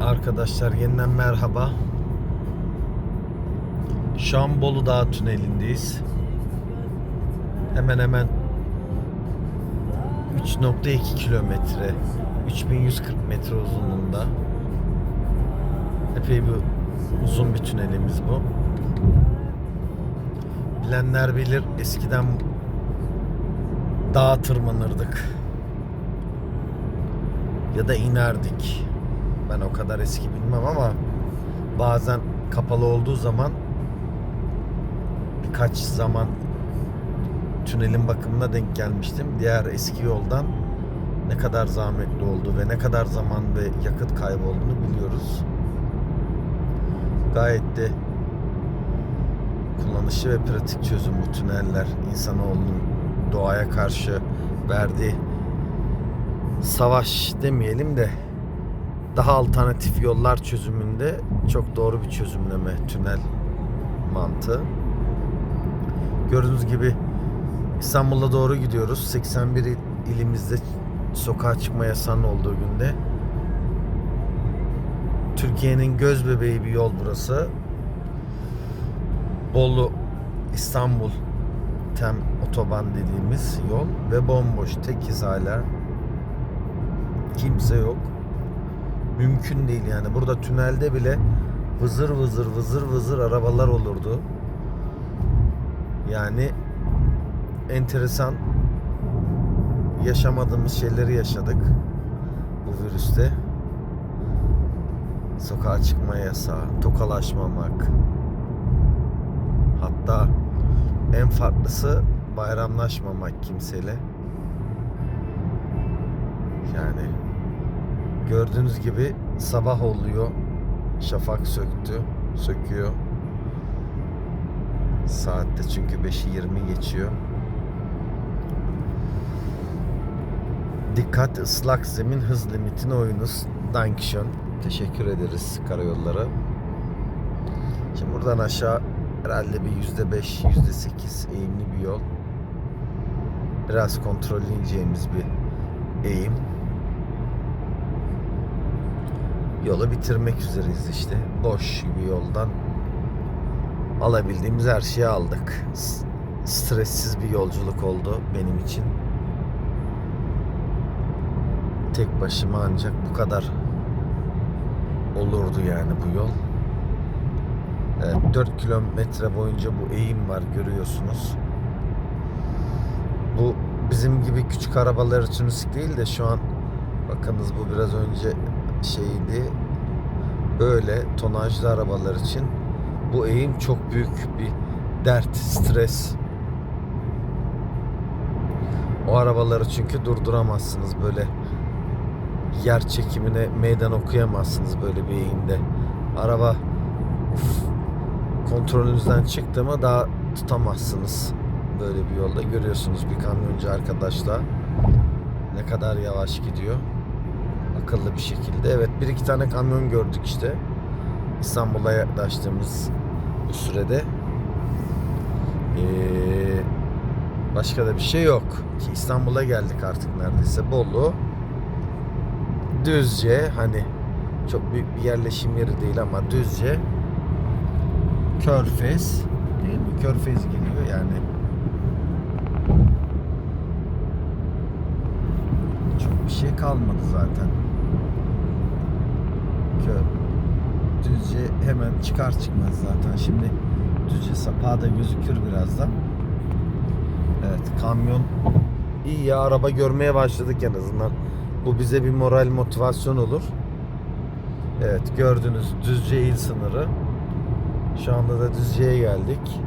Arkadaşlar yeniden merhaba. Şu an Bolu Dağı tünelindeyiz. Hemen hemen 3.2 kilometre 3140 metre uzunluğunda epey bir uzun bir tünelimiz bu. Bilenler bilir eskiden dağa tırmanırdık ya da inerdik. Ben o kadar eski bilmem ama bazen kapalı olduğu zaman birkaç zaman tünelin bakımına denk gelmiştim. Diğer eski yoldan ne kadar zahmetli olduğu ve ne kadar zaman ve yakıt kaybı olduğunu biliyoruz. Gayet de kullanışı ve pratik çözüm bu tüneller insanoğlunun doğaya karşı verdiği savaş demeyelim de daha alternatif yollar çözümünde çok doğru bir çözümleme tünel mantığı. Gördüğünüz gibi İstanbul'a doğru gidiyoruz. 81 il- ilimizde sokağa çıkma yasağının olduğu günde. Türkiye'nin göz bebeği bir yol burası. Bolu İstanbul Tem otoban dediğimiz yol ve bomboş tekiz hala. Kimse yok. Mümkün değil yani. Burada tünelde bile vızır vızır vızır vızır arabalar olurdu. Yani enteresan yaşamadığımız şeyleri yaşadık bu virüste. Sokağa çıkma yasağı, tokalaşmamak. Hatta en farklısı bayramlaşmamak kimseyle. Yani gördüğünüz gibi sabah oluyor. Şafak söktü, söküyor. Saatte çünkü 5'i 20 geçiyor. Dikkat ıslak zemin hız limitine uyunuz. Dankeschön. Teşekkür ederiz karayolları. Şimdi buradan aşağı herhalde bir yüzde beş, yüzde sekiz eğimli bir yol. Biraz kontrollü ineceğimiz bir eğim. Yolu bitirmek üzereyiz işte. Boş bir yoldan alabildiğimiz her şeyi aldık. Stressiz bir yolculuk oldu benim için. Tek başıma ancak bu kadar olurdu yani bu yol. Evet, 4 kilometre boyunca bu eğim var görüyorsunuz. Bu bizim gibi küçük arabalar için risk değil de şu an bakınız bu biraz önce şeydi. Böyle tonajlı arabalar için bu eğim çok büyük bir dert, stres. O arabaları çünkü durduramazsınız böyle yer çekimine meydan okuyamazsınız böyle bir eğimde. Araba uf, kontrolünüzden çıktı mı daha tutamazsınız böyle bir yolda. Görüyorsunuz bir kamyoncu arkadaşla ne kadar yavaş gidiyor. Akıllı bir şekilde. Evet bir iki tane kamyon gördük işte. İstanbul'a yaklaştığımız bu sürede. Ee, başka da bir şey yok. Ki İstanbul'a geldik artık neredeyse. Bolu. Düzce hani çok büyük bir yerleşim yeri değil ama Düzce Körfez değil mi? Körfez geliyor yani. Çok bir şey kalmadı zaten. Kö Düzce hemen çıkar çıkmaz zaten. Şimdi Düzce sapağı da gözükür birazdan. Evet kamyon iyi ya araba görmeye başladık en azından. Bu bize bir moral motivasyon olur. Evet gördünüz Düzce il sınırı. Şu anda da Düzce'ye geldik.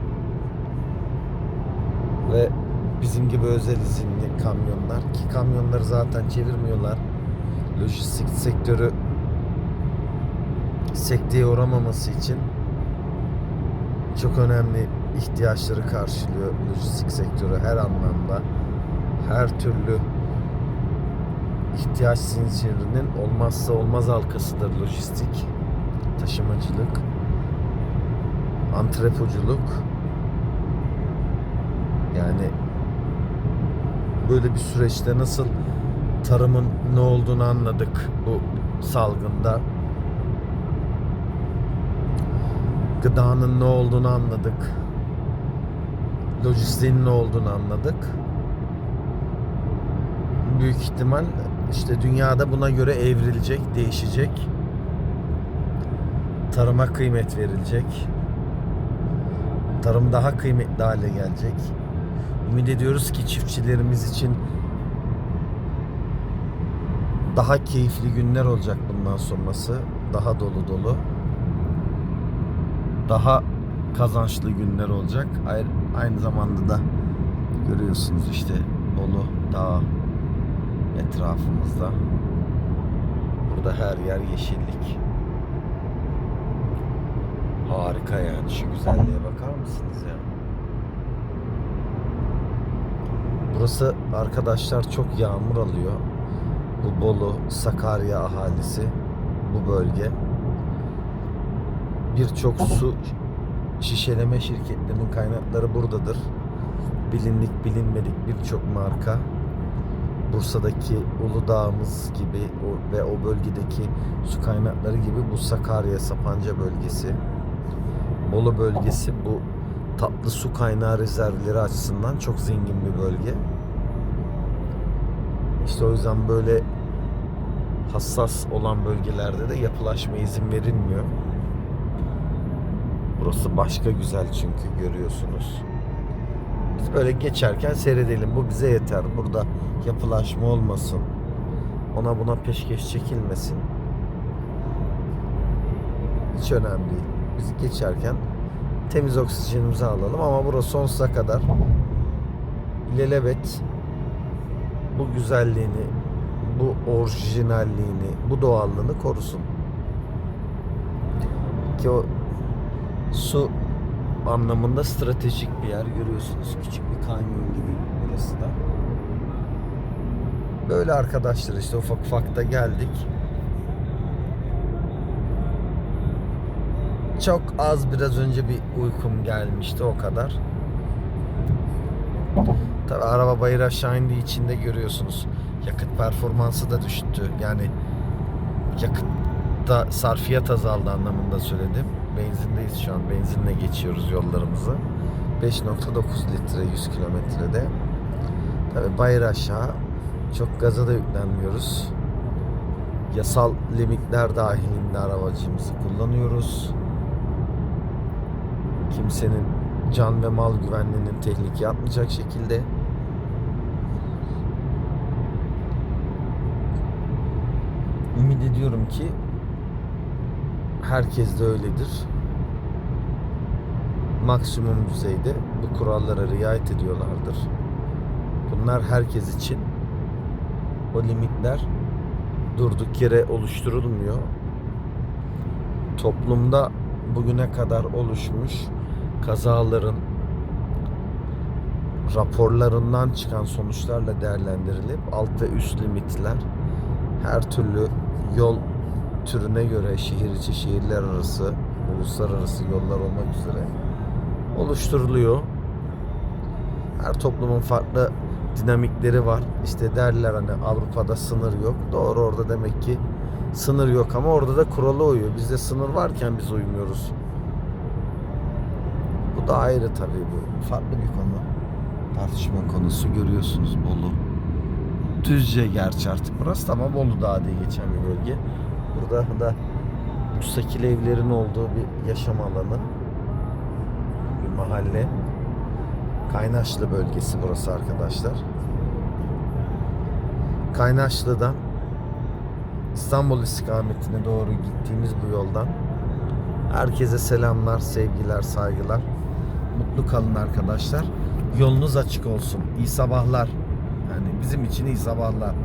Ve bizim gibi özel izinli kamyonlar ki kamyonları zaten çevirmiyorlar. Lojistik sektörü sekteye uğramaması için çok önemli ihtiyaçları karşılıyor lojistik sektörü her anlamda. Her türlü ihtiyaç zincirinin olmazsa olmaz halkasıdır lojistik, taşımacılık, antrepoculuk. Yani böyle bir süreçte nasıl tarımın ne olduğunu anladık bu salgında. Gıdanın ne olduğunu anladık. Lojistiğin ne olduğunu anladık. Büyük ihtimal işte dünyada buna göre evrilecek, değişecek. Tarıma kıymet verilecek. Tarım daha kıymetli hale gelecek. Ümit ediyoruz ki çiftçilerimiz için daha keyifli günler olacak bundan sonrası. Daha dolu dolu. Daha kazançlı günler olacak. Aynı, zamanda da görüyorsunuz işte Bolu Dağ etrafımızda. Burada her yer yeşillik. Harika yani şu güzelliğe bakar mısınız ya? Burası arkadaşlar çok yağmur alıyor. Bu Bolu, Sakarya ahalisi bu bölge. Birçok su şişeleme şirketlerinin kaynakları buradadır. Bilindik bilinmedik birçok marka Bursa'daki Uludağ'ımız gibi ve o bölgedeki su kaynakları gibi bu Sakarya Sapanca bölgesi Bolu bölgesi bu tatlı su kaynağı rezervleri açısından çok zengin bir bölge. İşte o yüzden böyle hassas olan bölgelerde de yapılaşma izin verilmiyor. Burası başka güzel çünkü görüyorsunuz. Biz böyle geçerken seyredelim. Bu bize yeter. Burada yapılaşma olmasın. Ona buna peşkeş çekilmesin. Hiç önemli değil. Biz geçerken temiz oksijenimizi alalım ama burası sonsuza kadar ilelebet bu güzelliğini, bu orijinalliğini, bu doğallığını korusun. Ki o su anlamında stratejik bir yer görüyorsunuz. Küçük bir kanyon gibi burası da. Böyle arkadaşlar işte ufak ufak da geldik. Çok az biraz önce bir uykum gelmişti o kadar. Tabi araba bayır aşağı indiği için de görüyorsunuz. Yakıt performansı da düştü. Yani yakıtta sarfiyat azaldı anlamında söyledim. Benzindeyiz şu an. Benzinle geçiyoruz yollarımızı. 5.9 litre 100 kilometrede. Tabi bayır aşağı çok gaza da yüklenmiyoruz. Yasal limitler dahilinde arabacımızı kullanıyoruz. Kimsenin can ve mal güvenliğinin tehlikeye atmayacak şekilde ümit ediyorum ki herkes de öyledir. Maksimum düzeyde bu kurallara riayet ediyorlardır. Bunlar herkes için o limitler durduk yere oluşturulmuyor. Toplumda bugüne kadar oluşmuş kazaların raporlarından çıkan sonuçlarla değerlendirilip alt ve üst limitler her türlü yol türüne göre şehir içi, şehirler arası, uluslararası yollar olmak üzere oluşturuluyor. Her toplumun farklı dinamikleri var. İşte derler hani Avrupa'da sınır yok. Doğru orada demek ki sınır yok ama orada da kurala uyuyor. Bizde sınır varken biz uymuyoruz. Bu da ayrı tabii bu. Farklı bir konu. Tartışma konusu görüyorsunuz Bolu. Düzce gerçi artık burası ama Bolu Dağı diye geçen bir bölge. Burada da müstakil evlerin olduğu bir yaşam alanı. Bir mahalle. Kaynaşlı bölgesi burası arkadaşlar. Kaynaşlı'dan İstanbul istikametine doğru gittiğimiz bu yoldan herkese selamlar, sevgiler, saygılar. Mutlu kalın arkadaşlar. Yolunuz açık olsun. İyi sabahlar. Yani bizim için iyi sabahlar.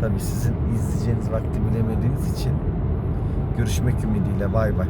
Tabii sizin izleyeceğiniz vakti bilemediğiniz için görüşmek ümidiyle bay bay.